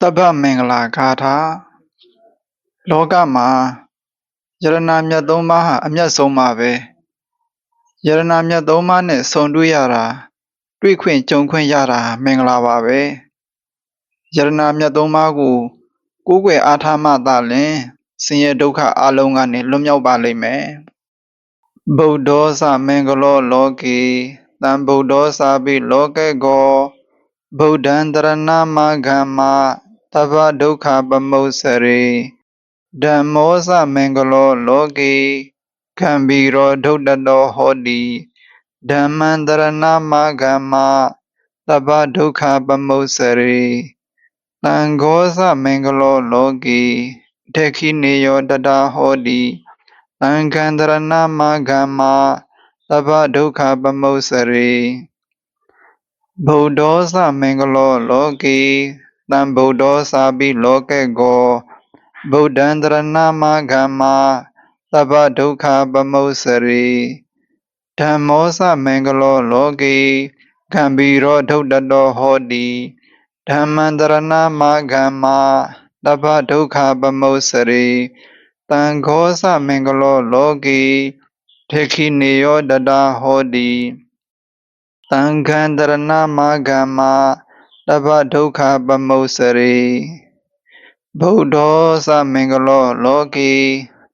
တပ္ပမင်္ဂလာဂါထာလောကမှာယရနာမြတ်သုံးပါးဟာအမျက်ဆုံးပါပဲယရနာမြတ်သုံးပါးနဲ့ဆုံတွေ့ရတာတွေ့ခွင့်ကြုံခွင့်ရတာမင်္ဂလာပါပဲယရနာမြတ်သုံးပါးကို ကိုးကွယ်အားထားမှသာလျှင်ဆင်းရဲဒုက္ခအလုံးကနေလွတ်မြောက်ပါလိမ့်မယ်ဗုဒ္ဓောသမင်္ဂလောလောကေတံဗုဒ္ဓောစာပိလောကေကောဗုဒ္ဓံတရဏမဂမ္မ သဗ္ဗဒုက္ခပမုစရေဓမ္မောသမင်္ဂလောလောကေခံဘီရောဒုဒ္ဒတောဟောတိဓမ္မံတရဏမဂမ္မသဗ္ဗဒုက္ခပမုစရေသံဃောသမင်္ဂလောလောကေဒက္ခိနေယောတတဟောတိသံဃံတရဏမဂမ္မသဗ္ဗဒုက္ခပမုစရေဗုဒ္ဓောသမင်္ဂလောလောကေ တံဗုဒ္ဓောစာပိလောကေကောဗုဒ္ဓံတရဏမဂမ္မာသဗ္ဗဒုက္ခပမုစရိဓမ္မောသမင်္ဂလောလောကေကံဘီရောဒုဒ္ဒတောဟောတိဓမ္မံတရဏမဂမ္မာသဗ္ဗဒုက္ခပမုစရိတံဃောသမင်္ဂလောလောကေထေခိနေယောတတဟောတိသံဃံတရဏမဂမ္မာ တဗ္ဗဒုက္ခပမုစရိဗုဒ္ဓောသမင်္ဂလောလောကေ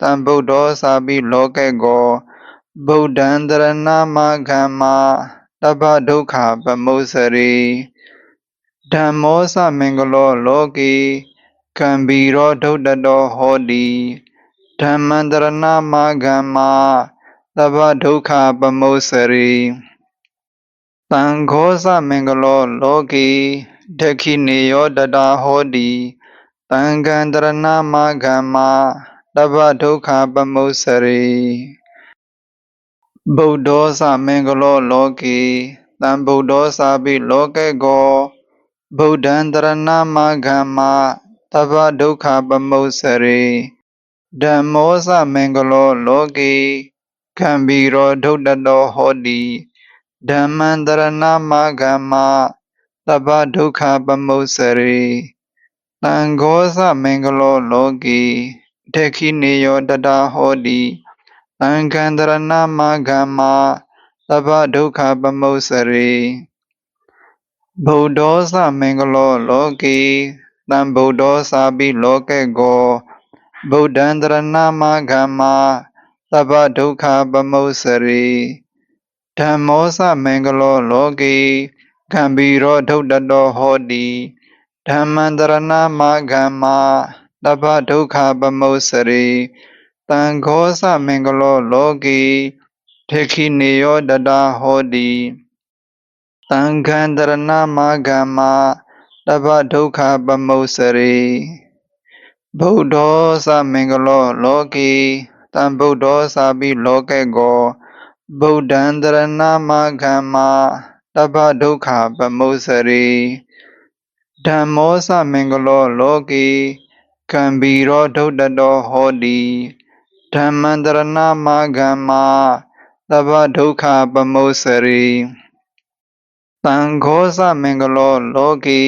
တံဗုဒ္ဓောသာပိလောကေကောဗုဒ္ဓံတရဏမဂမ္မာတဗ္ဗဒုက္ခပမုစရိဓမ္မောသမင်္ဂလောလောကေကံဘီရောဒုဒ္ဒတောဟောတိဓမ္မံတရဏမဂမ္မာသဗ္ဗဒုက္ခပမုစရိ သံဃောသမင်္ဂလောလောကေဒက္ခိနေယောတတဟောတိတံဃံတရဏမဂမ္မာတဗ္ဗဒုက္ခပမုစရိဗုဒ္ဓောသမင်္ဂလောလောကေတံဗုဒ္ဓောသာပိလောကေကောဗုဒ္ဓံတရဏမဂမ္မာတဗ္ဗဒုက္ခပမုစရိဓမ္မောသမင်္ဂလောလောကေခံဘီရောဒုဒ္ဒတောဟောတိ ဓမ္မံတရဏမဂမ္မာသဗ္ဗဒုက္ခပမုစရိသံဃောသမင်္ဂလောလောကေဒက္ခိနေယောတတဟောတိသံဃံတရဏမဂမ္မာသဗ္ဗဒုက္ခပမုစရိဗုဒ္ဓောသမင်္ဂလောလောကေတံဗုဒ္ဓောသာပိလောကေကောဗုဒ္ဓံတရဏမဂမ္မာသဗ္ဗဒုက္ခပမုစရိ ဓမ္မောသမင်္ဂလောလောကေခံဘီရောဒုဒ္ဒတောဟောတိဓမ္မန္တရဏမဂမ္မာတပ္ပဒုက္ခပမုစရိတံဃောသမင်္ဂလောလောကေထေခိနေယောတတဟောတိတံဃံတရဏမဂမ္မာတပ္ပဒုက္ခပမုစရိဗုဒ္ဓောသမင်္ဂလောလောကေတံဗုဒ္ဓောသာပိလောကေကော ဗုဒ္ဓံတရဏမဂမ္မာတပ္ပဒုက္ခပမုစရိဓမ္မောသမင်္ဂလောလောကေကံဘီရောဒုဒ္ဒတောဟောတိဓမ္မန္တရဏမဂမ္မာသဗ္ဗဒုက္ခပမုစရိသံဃောသမင်္ဂလောလောကေ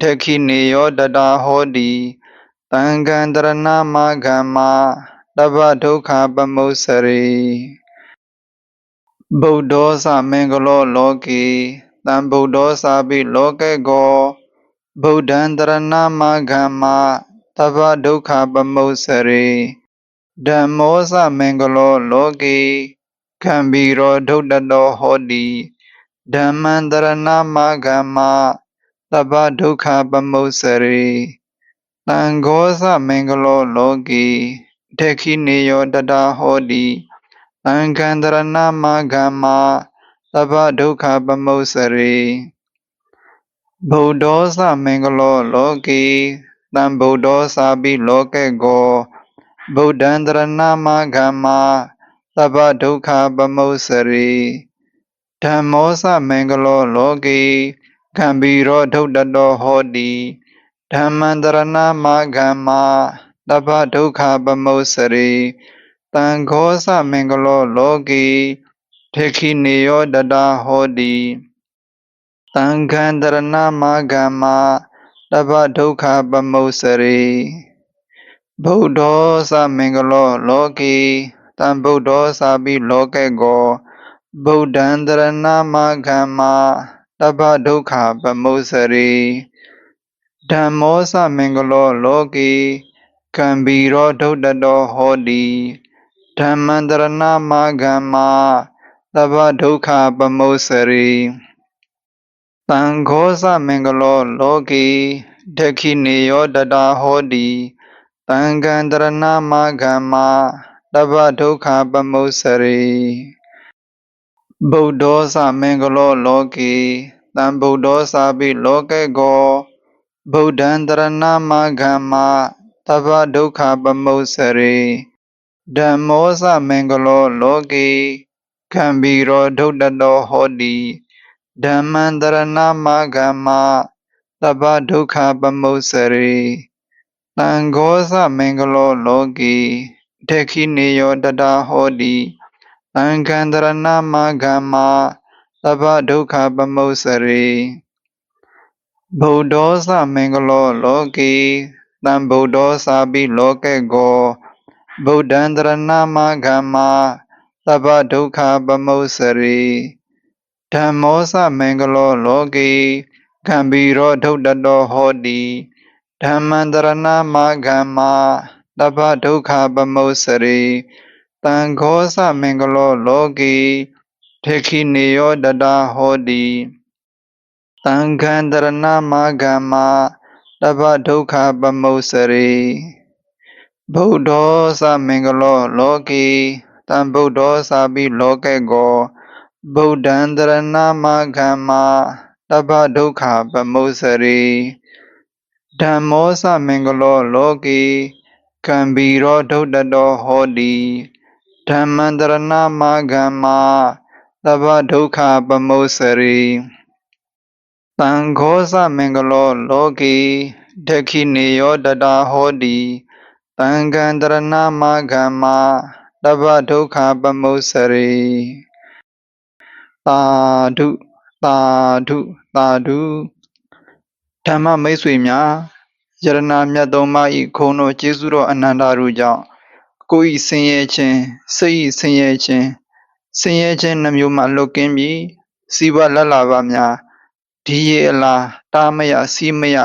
ဒက္ခိနေယောတတဟောတိသံဃံတရဏမဂမ္မာသဗ္ဗဒုက္ခပမုစရိ ဗုဒ္ဓောသမင်္ဂလောလောကေတံဗုဒ္ဓောသာပိလောကေကောဗုဒ္ဓံတရဏမဂမ္မာသဗ္ဗဒုက္ခပမုစရိဓမ္မောသမင်္ဂလောလောကေခံဘီရောဒုဒ္ဒတောဟောတိဓမ္မံတရဏမဂမ္မာသဗ္ဗဒုက္ခပမုစရိသံဃောသမင်္ဂလောလောကေဒက္ခိနေယောတတဟောတိ သံဃံတရဏမဂမ္မာသဗ္ဗဒုက္ခပမုစရိဗုဒ္ဓောသမင်္ဂလောလောကေတံဗုဒ္ဓောသာပိလောကေကောဗုဒ္ဓံတရဏမဂမ္မာသဗ္ဗဒုက္ခပမုစရိဓမ္မောသမင်္ဂလောလောကေကံဘီရောဒုဒ္ဒတောဟောတိဓမ္မန္တရဏမဂမ္မာသဗ္ဗဒုက္ခပမုစရိ တံဃောသမင်္ဂလောလောကေထေခိနေယောတတဟောတိတံဃံတရဏမဂမ္မာတဗ္ဗဒုက္ခပမုစရိဗုဒ္ဓောသမင်္ဂလောလောကေတံဗုဒ္ဓောသာပိလောကေကောဗုဒ္ဓံတရဏမဂမ္မာတဗ္ဗဒုက္ခပမုစရိဓမ္မောသမင်္ဂလောလောကေကံဘီရောဒုဒ္ဒတောဟောတိ ဓမ္မံတရဏမဂမ္မာတဗ္ဗဒုက္ခပမုစရိသံဃောသမင်္ဂလောလောကေဒက္ခိနေယောတတာဟောတိတံဃံတရဏမဂမ္မာတဗ္ဗဒုက္ခပမုစရိဗုဒ္ဓောသမင်္ဂလောလောကေတံဗုဒ္ဓောသာပိလောကေကောဗုဒ္ဓံတရဏမဂမ္မာတဗ္ဗဒုက္ခပမုစရိ ဓမ္မောသမင်္ဂလောလောကေခံဘီရောဒုဒ္ဒတောဟောတိဓမ္မံတရဏမဂမ္မာတဗ္ဗဒုက္ခပမုစရိသံဃောသမင်္ဂလောလောကေဒက္ခိနေယောတတာဟောတိသံဃံတရဏမဂမ္မာတဗ္ဗဒုက္ခပမုစရိဗုဒ္ဓောသမင်္ဂလောလောကေတံဗုဒ္ဓောသာပိလောကေကော ဗုဒ္ဓံတရဏမဂမ္မာတဗ္ဗဒုက္ခပမုစရိဓမ္မောသမင်္ဂလောလောကေကံဘီရောဒုဒ္ဒတောဟောတိဓမ္မံတရဏမဂမ္မာတဗ္ဗဒုက္ခပမုစရိတံဃောသမင်္ဂလောလောကေထေခိနေယောတတာဟောတိတံဃံတရဏမဂမ္မာတဗ္ဗဒုက္ခပမုစရိ ဗုဒ္ဓောသမင်္ဂလောလောကေတံဗုဒ္ဓောသာပိလောကေကောဗုဒ္ဓံတရဏမဂမ္မာတဗ္ဗဒုက္ခပမုစရိဓမ္မောသမင်္ဂလောလောကေကံဘီရောဒုဒ္ဒတောဟောတိဓမ္မံတရဏမဂမ္မာတဗ္ဗဒုက္ခပမုစရိသံဃောသမင်္ဂလောလောကေဒက္ခိနေယောတတာဟောတိ တံဃံတရဏမဂမ္မာတဗ္ဗဒုက္ခပမုစရိသာဓုသာဓုသာဓုဓမ္မမိတ်ဆွေများယရနာမြတ်သုံးပါးဤခုံတော်ကျေးဇူးတော်အနန္တတို့ကြောင့်ကိုယ်ဤဆင်းရဲခြင်းစိတ်ဤဆင်းရဲခြင်းဆင်းရဲခြင်းနှမျိုးမှလွတ်ကင်းပြီးစီးပွားလက်လာပါများဒီရေအလားတားမရစီးမရ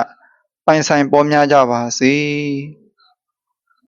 ပိုင်ဆိုင်ပေါ်များကြပါစေ။